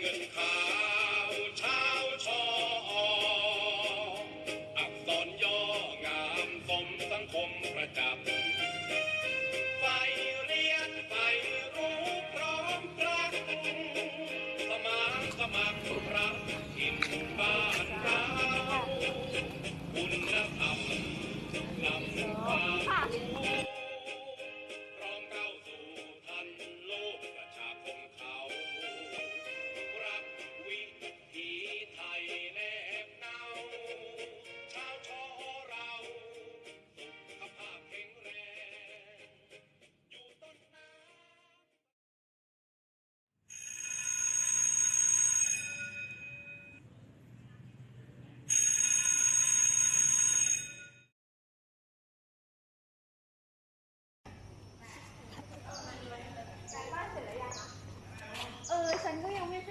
เงินขาวเช้าชออักษรย่องามสมสังคมประจับไปเรียนไปรู้พร้อมรักสมาสมัครักกินบ้านเราคุณธรรมนำความรู้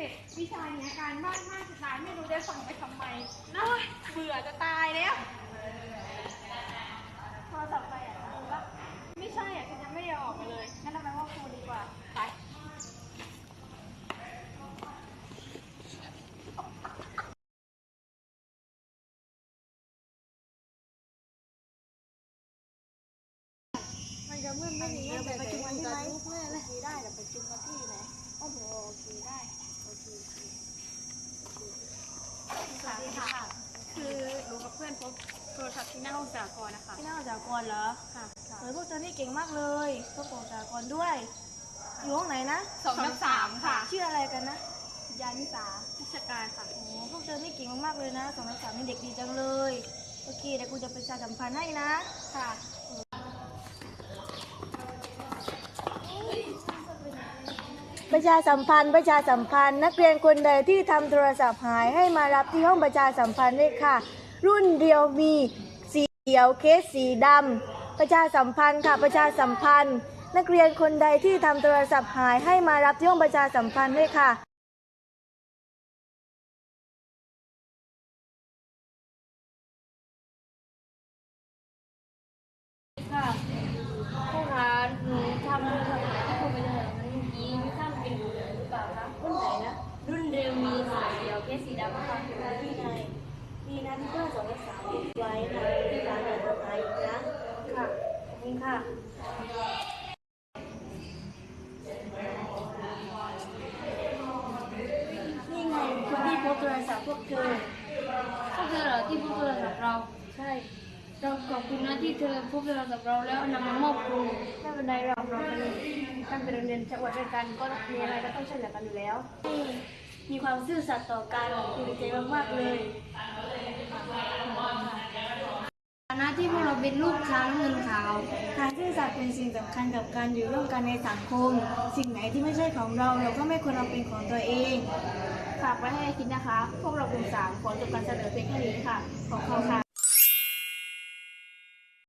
ร็จวิชาเนี้ยการบ้านมากจะตายไม่รู้จะส่งไปทำไมนะเบื่อจะตายแล้วโทรศัพท์ไปอะเออวะไม่ใช่อะฉันยังไม่ได้ออกมาเลยงั้นเราไปว่าครูดีกว่าไปมันจะมืดไม่ดีไปประชุมกันที่ไหนโอเคได้แต่ประชุมกันที่ไหนโอ้โหโอเคได้โอเคสวัสดีค่ะ คือหนูกับเพื่อนพบโทรศัพท์ที่หน้าห้องสากรณ์นะคะ ที่หน้าจากรเหรอค่ะเฮ้ยพวกเธอนี่เก่งมากเลยพวกของจากรด้วย อยู่ห้องไหนนะสองทับสามค่ะ ชื่ออะไรกันนะ ยานิสาพิชการค่ะ โอ้พวกเธอนี่เก่งมากๆเลยนะสองทับสามนี่เด็กดีจังเลย โอเคเดี๋ยวกูจะประชาสัมพันธ์ให้นะ ค่ะประชาสัมพันธ์ประชาสัมพันธ์ นักเรียนคนใดที่ทำโทรศัพท์หายให้มารับที่ห้องประชาสัมพันธ์ด้วยค่ะ รุ่นเดียวมีสีเขียวเคสสีดำประชาสัมพันธ์ค่ะประชาสัมพันธ์ นักเรียนคนใดที่ทำโทรศัพท์หายให้มารับที่ห้องประชาสัมพันธ์ด้วยค่ะค่ะผู้หาหนูทำโทรศัพท์หายที่โทรไปเลยมันเมื่อกี้ไม่ทราบเป็นหรือเปล่าคะรุ่นไหนนะรุ่นเร็วมีสีเขียวเคสสีดำค่ะนี่ไง มีนะที่เพื่อสองสามติดไว้นะที่ร้านอาหารไทยนะค่ะขอบคุณค่ะนี่ไงคนที่พบโทรศัพท์พวกเธอพวกเธอเหรอที่พบโทรศัพท์เราใช่เราขอบคุณนะที่เธอพบโทรศัพท์เราแล้วนำมามอบครูไม่เป็นไรหรอกเราเป็นตั้งแต่โรงเรียนจังหวัดด้วยกันก็มีอะไรก็ต้องช่วยเหลือกันอยู่แล้วมีความซื่อสัตย์ต่อกันคุณดีใจมากๆเลย ฐานะที่พวก เราเป็นลูกช้างน้ำเงินขาว การซื่อสัตย์เป็นสิ่งสำคัญกับการอยู่ร่วมกันในสังคม สิ่งไหนที่ไม่ใช่ของเรา เราก็ไม่ควรเอาเป็นของตัวเองฝากไว้ให้คิดนะคะ พวกเรากลุ่มสามขอจบการเสนอเพลงแค่นี้ค่ะ ขอบคุณค่ะ